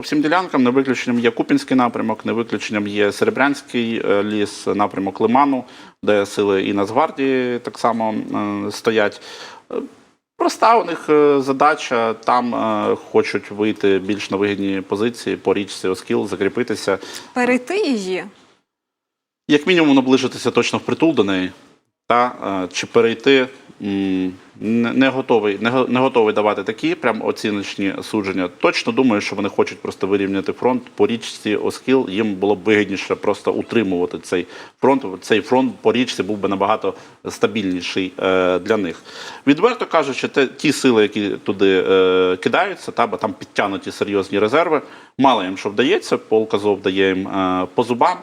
Всім ділянкам не виключенням є Купінський напрямок, не виключенням є Серебрянський е, ліс, напрямок Лиману, де сили і Нацгвардії так само е, стоять. Е, Проста у них задача там е, хочуть вийти більш на вигідні позиції по річці Оскіл, закріпитися. Перейти її. Як мінімум наближитися точно впритул до неї, та е, чи перейти не, готовий, не, готовий давати такі прям оціночні судження. Точно думаю, що вони хочуть просто вирівняти фронт по річці Оскіл. Їм було б вигідніше просто утримувати цей фронт. Цей фронт по річці був би набагато стабільніший е, для них. Відверто кажучи, те, ті сили, які туди е, кидаються, та, бо там підтягнуті серйозні резерви, мало їм що вдається. Полк Азов дає їм по зубам.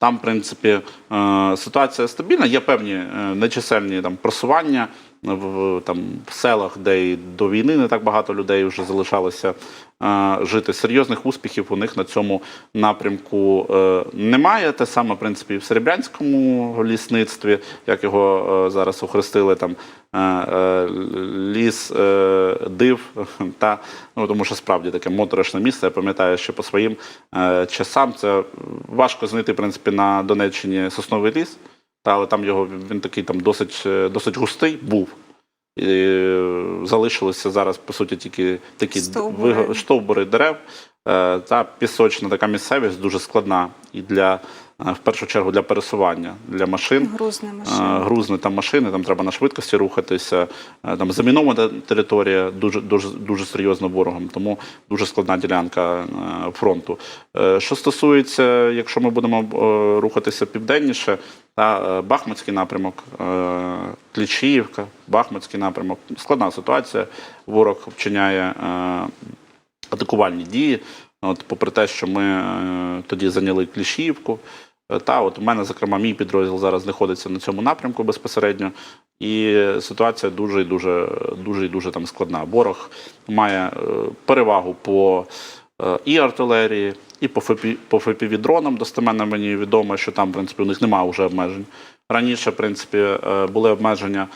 Там, в принципі, е, ситуація стабільна. Є певні е, нечисельні там просування в там в селах, де і до війни не так багато людей вже залишалося е, жити. Серйозних успіхів у них на цьому напрямку е, немає. Те саме, в принципі, і в Серебрянському лісництві, як його е, зараз охрестили там. е, е, Ліс е, див, та ну тому що справді таке моторошне місце. Я пам'ятаю, що по своїм часам це важко знайти в принципі на Донеччині сосновий ліс, та але там його він такий там досить, е, досить густий був. І е, залишилися зараз по суті тільки такі стовбури дерев. Е, Та пісочна така місцевість дуже складна і для в першу чергу для пересування для машин. Грузне Е, машина. грузні там машини, там треба на швидкості рухатися. Там замінована територія дуже дуже дуже серйозно ворогом, тому дуже складна ділянка фронту. Е, Що стосується, якщо ми будемо е, рухатися південніше, та е, Бахмутський напрямок, Клічіївка, Бахмутський напрямок, складна ситуація. Ворог вчиняє атакувальні дії. От, попри те, що ми тоді зайняли Кліщіївку, е, та от у мене, зокрема, мій підрозділ зараз знаходиться на цьому напрямку безпосередньо, і ситуація дуже і дуже дуже дуже там складна. Ворог має е, перевагу по е, і артилерії, і по ФП, по ФПВ-дронам. Достеменно мені відомо, що там, в принципі, у них немає вже обмежень. Раніше, в принципі, е, були обмеження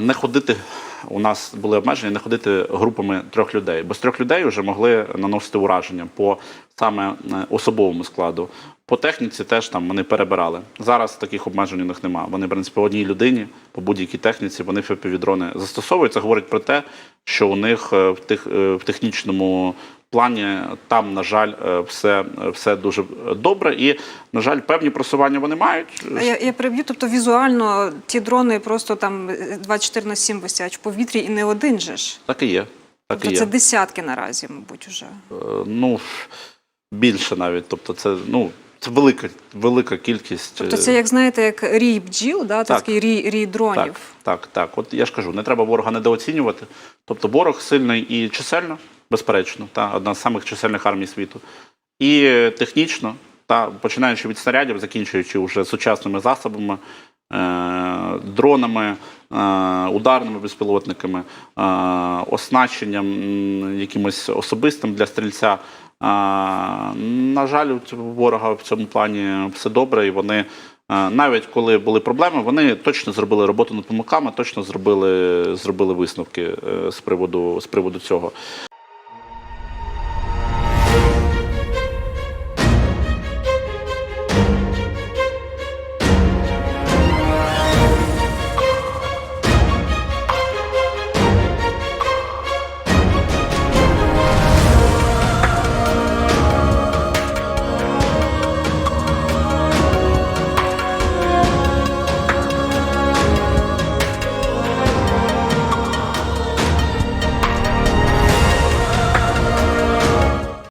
не ходити. У нас були обмеження не ходити групами трьох людей. Бо з трьох людей вже могли наносити ураження по саме е, особовому складу. По техніці теж там вони перебирали. Зараз таких обмежень у них немає. Вони, в принципі, по одній людині, по будь-якій техніці, вони фпв застосовують. Це говорить про те, що у них е, в, тех, е, в технічному плані там, на жаль, е, все, все дуже добре. І, на жаль, певні просування вони мають. Я, я переб'ю, тобто візуально ті дрони просто там е, 24 на 7 висять в повітрі і не один же ж. Так і є. Так Тобто і є. це десятки наразі, мабуть, уже. Е, ну, більше навіть. Тобто, це, ну, це велика, велика кількість. Тобто е, це, як знаєте, як рій бджіл, да? Так. такий рій, рій дронів. так, так, так. От я ж кажу, не треба ворога недооцінювати. Тобто ворог сильний і чисельно, безперечно, та одна з самих чисельних армій світу. І технічно, та починаючи від снарядів, закінчуючи вже сучасними засобами, е, дронами, е, ударними безпілотниками, е, оснащенням якимось особистим для стрільця. Е, на жаль, у ворога в цьому плані все добре, і вони е, навіть коли були проблеми, вони точно зробили роботу над помилками, точно зробили, зробили висновки е, з приводу, з приводу цього.